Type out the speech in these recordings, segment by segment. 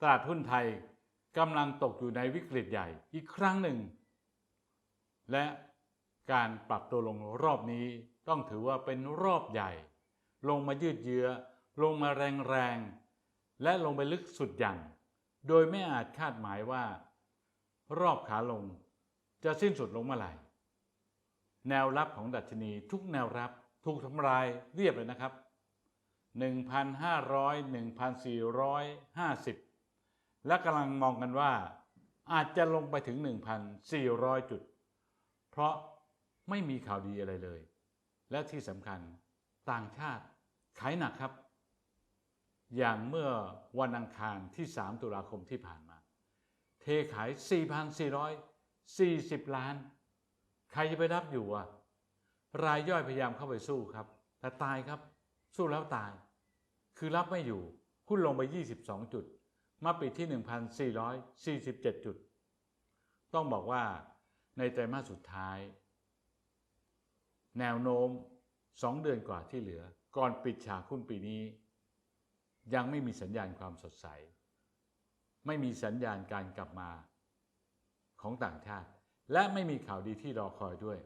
ตลาดหุ้นไทยกำลังตกอยู่ในวิกฤตใหญ่อีกครั้งหนึ่ง และการปรับตัวลงรอบนี้ต้องถือว่าเป็นรอบใหญ่ ลงมายืดเยื้อ ลงมาแรงๆ และลงไปลึกสุดอย่าง โดยไม่อาจคาดหมายว่า รอบขาลงจะสิ้นสุดลงเมื่อไหร่ แนวรับของดัชนีทุกแนวรับถูกทำลายเรียบเลยนะครับ 1,500 1,450 และกำลังมองกันว่า อาจจะลงไปถึง 1,400 จุด เพราะไม่มีข่าวดีอะไรเลย และที่สำคัญต่างชาติขายหนักครับ อย่างเมื่อวันอังคารที่ 3 ตุลาคมที่ผ่านมา เทขาย 4,440 ล้าน ใครจะไปรับอยู่อะ รายย่อยพยายามเข้าไปสู้ครับ แต่ตายครับ สู้แล้วตาย คือรับไม่อยู่หุ้นลงไป 22 จุด มาปิดที่ 1,447 จุด ต้องบอกว่าในไตรมาสสุดท้าย แนวโน้ม 2 เดือนกว่าที่เหลือ ก่อนปิดฉากหุ้นปีนี้ ยังไม่มีสัญญาณความสดใส ไม่มีสัญญาณการกลับมาของต่างชาติ และไม่มีข่าวดีที่รอคอยด้วย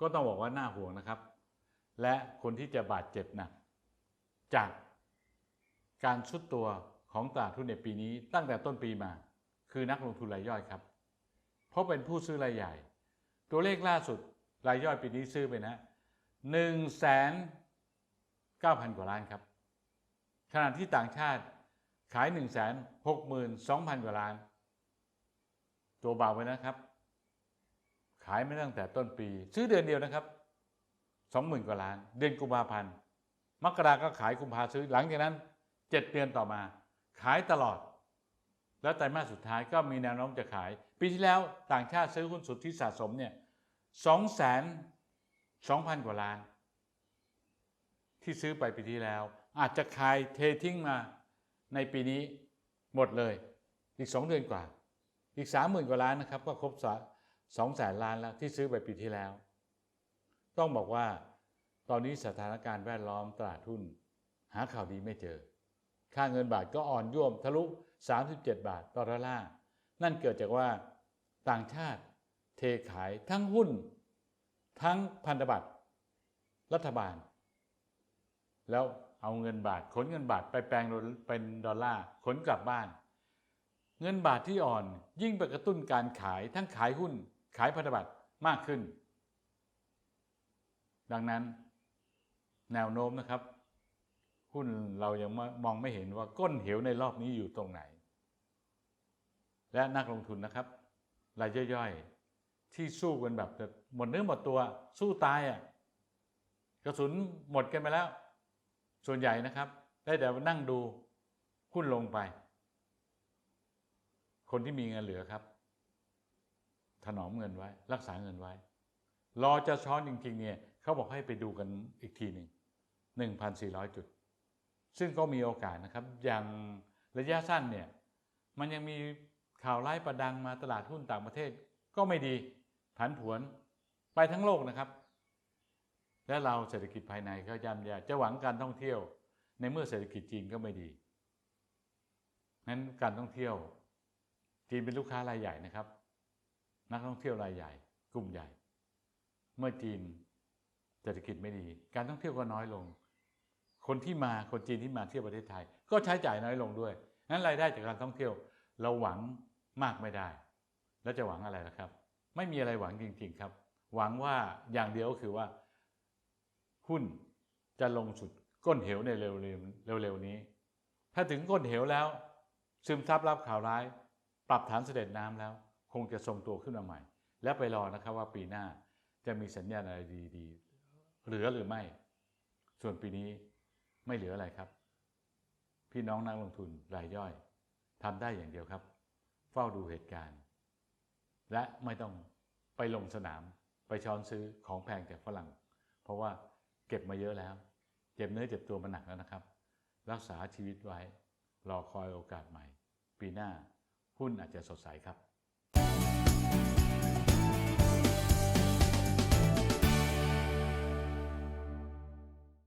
ก็ต้องบอกว่าน่าห่วงนะครับ และคนที่จะบาดเจ็บหนะจากการชุดตัว ของตลาดหุ้นในปีนี้ตั้งแต่ต้นปีมา คือนักลงทุนรายย่อยครับ เพราะเป็นผู้ซื้อรายใหญ่ ตัวเลขล่าสุดรายย่อยปีนี้ซื้อไปนะหนึ่งแสนเก้าพันกว่าล้านครับ ขณะที่ต่างชาติขาย1นึ่งแสนหกหมื่นสองพันกว่าล้าน ตัวเบาไปนะครับ ขายไม่ตั้งแต่ต้นปี ซื้อเดือนเดียวนะครับสองหมื่นกว่าล้าน เดือนกุมภาพันธ์มกราก็ขายกุมภาซื้อหลังจากนั้นเจ็ดเดือนต่อมา ขายตลอด แล้วไตรมาสสุดท้ายก็มีแนวโน้มจะขาย ปีที่แล้วต่างชาติซื้อหุ้นสุทธิสะสมเนี่ยสองแสนสองพันกว่าล้าน ที่ซื้อไปปีที่แล้ว อาจจะขายเททิ้งมาในปีนี้หมดเลย อีกสองเดือนกว่า อีกสามหมื่นกว่าล้านนะครับ ก็ครบสองแสนล้านแล้วที่ซื้อไปปีที่แล้ว ต้องบอกว่า ตอนนี้สถานการณ์แวดล้อมตลาดหุ้น หาข่าวดีไม่เจอ ค่าเงินบาทก็อ่อนย่วมทะลุ 37 บาทต่อดอลลาร์นั่นเกิดจากว่าต่างชาติเทขายทั้งหุ้น ทั้งพันธบัตรรัฐบาล แล้วเอาเงินบาทขนเงินบาทไปแปลงเป็นดอลลาร์ขนกลับบ้าน เงินบาทที่อ่อนยิ่งไปกระตุ้นการขายทั้งขายหุ้น ขายพันธบัตรมากขึ้น ดังนั้น แนวโน้มนะครับ หุ้นเรายังมองไม่เห็นว่าก้นเหวในรอบนี้อยู่ตรงไหน และนักลงทุนนะครับรายย่อยๆ ที่สู้กันแบบหมดเนื้อหมดตัวสู้ตายอะกระสุนหมดกันไปแล้ว ส่วนใหญ่นะครับ ได้แต่นั่งดูหุ้นลงไป คนที่มีเงินเหลือครับ ถนอมเงินไว้ รักษาเงินไว้ รอจะช้อนจริงๆเนี่ยเขาบอกให้ไปดูกันอีกทีหนึ่ง1,400 จุด ซึ่งก็มีโอกาสนะครับ อย่างระยะสั้นเนี่ยมันยังมีข่าวร้ายประดังมาตลาดหุ้นต่างประเทศก็ไม่ดีผันผวนไปทั้งโลกนะครับ และเราเศรษฐกิจภายในก็ย่ำแย่จะหวังการท่องเที่ยว ในเมื่อเศรษฐกิจจีนก็ไม่ดีนั้นการท่องเที่ยว จีนเป็นลูกค้ารายใหญ่นะครับ นักท่องเที่ยวรายใหญ่ กลุ่มใหญ่ เมื่อจีนเศรษฐกิจไม่ดี การท่องเที่ยวก็น้อยลง คนที่มาคนจีนที่มาเที่ยวประเทศไทย ก็ใช้จ่ายน้อยลงด้วยนั้นรายได้จากการท่องเที่ยวเราหวังมากไม่ได้ แล้วจะหวังอะไรล่ะครับ ไม่มีอะไรหวังจริง ๆ ครับ หวังว่าอย่างเดียวก็คือว่า หุ้นจะลงสุดก้นเหวในเร็วๆเร็วๆนี้ ถ้าถึงก้นเหวแล้ว ซึมซับรับข่าวร้าย ปรับฐานเสด็จน้ำแล้ว คงจะทรงตัวขึ้นมาใหม่ แล้วไปรอนะครับว่าปีหน้าจะมีสัญญาณอะไรดีๆเหลือหรือไม่ ส่วนปีนี้ ไม่เหลืออะไรครับ พี่น้องนักลงทุนรายย่อยทำได้อย่างเดียวครับ เฝ้าดูเหตุการณ์ และไม่ต้องไปลงสนามไปช้อนซื้อของแพงจากฝรั่ง เพราะว่าเก็บมาเยอะแล้ว เจ็บเนื้อเจ็บตัวมาหนักแล้วนะครับ รักษาชีวิตไว้ รอคอยโอกาสใหม่ ปีหน้าหุ้นอาจจะสดใสครับ